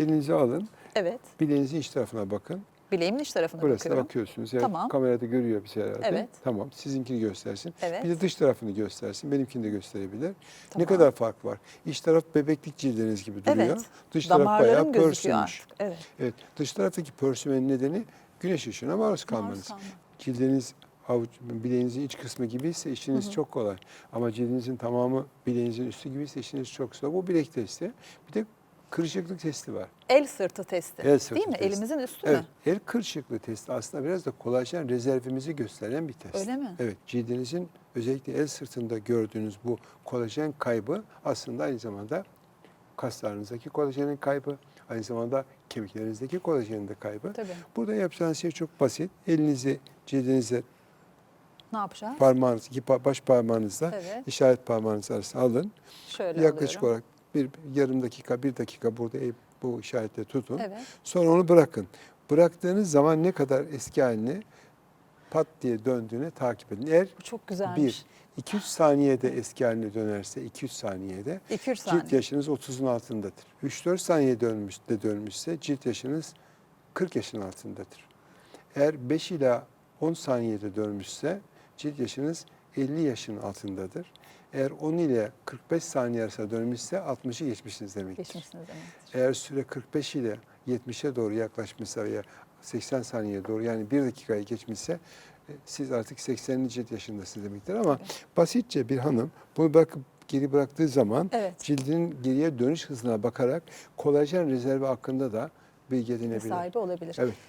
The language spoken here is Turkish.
Elinizi alın. Evet. Bileğinizin iç tarafına bakın. Bileğimin iç tarafına Burasına bakıyorum. bakıyorsunuz. Evet, Tamam. Kamerada görüyor bizi herhalde. Evet. Tamam. Sizinkini göstersin. Evet. Bir de dış tarafını göstersin. Benimkini de gösterebilir. Ne Tamam. kadar fark var? İç taraf bebeklik cildiniz gibi duruyor. Evet. Dış taraf bayağı pörsümüş. Evet. Evet. Dış taraftaki pörsümenin nedeni güneş ışığına maruz Maruz kalmanız. kalma. Cildiniz avuç, bileğinizin iç kısmı gibiyse işiniz çok kolay. Ama cildinizin tamamı bileğinizin üstü gibiyse işiniz çok zor. Bu bilek testi. Bir de kırışıklık testi var. El sırtı testi. El sırtı Değil mi? testi. Elimizin üstü Evet, mü? el kırışıklığı testi aslında biraz da kolajen rezervimizi gösteren bir test. Öyle mi? Evet, cildinizin özellikle el sırtında gördüğünüz bu kolajen kaybı aslında aynı zamanda kaslarınızdaki kolajenin kaybı, aynı zamanda kemiklerinizdeki kolajenin de kaybı. Tabii. Burada yapacağınız şey çok basit. Elinizi cildinize Ne yapacağız? parmağınız, iki baş parmağınızla Evet. işaret parmağınız arasına alın. Şöyle Yaklaşık alıyorum. olarak bir yarım dakika, bir dakika burada bu işaretle tutun. Evet. Sonra onu bırakın. Bıraktığınız zaman ne kadar eski halini pat diye döndüğünü takip edin. Eğer Bu çok güzelmiş. 1, 2-3 saniyede eski haline dönerse, 2-3 saniyede 2-3 cilt saniye. yaşınız 30'un altındadır. 3-4 saniye dönmüş de dönmüşse cilt yaşınız 40 yaşın altındadır. Eğer 5 ila 10 saniyede dönmüşse cilt yaşınız 50 yaşın altındadır. Eğer 10 ile 45 saniye arasında dönmüşse 60'ı geçmişsiniz demektir. Geçmişsiniz demektir. Eğer süre 45 ile 70'e doğru yaklaşmışsa veya 80 saniyeye doğru yani 1 dakikayı geçmişse e, siz artık 80. cilt yaşındasınız demektir. Ama basitçe bir hanım bunu bırakıp geri bıraktığı zaman Evet. cildinin geriye dönüş hızına bakarak kolajen rezervi hakkında da bilgi edinebilir. Sahibi olabilir. Evet.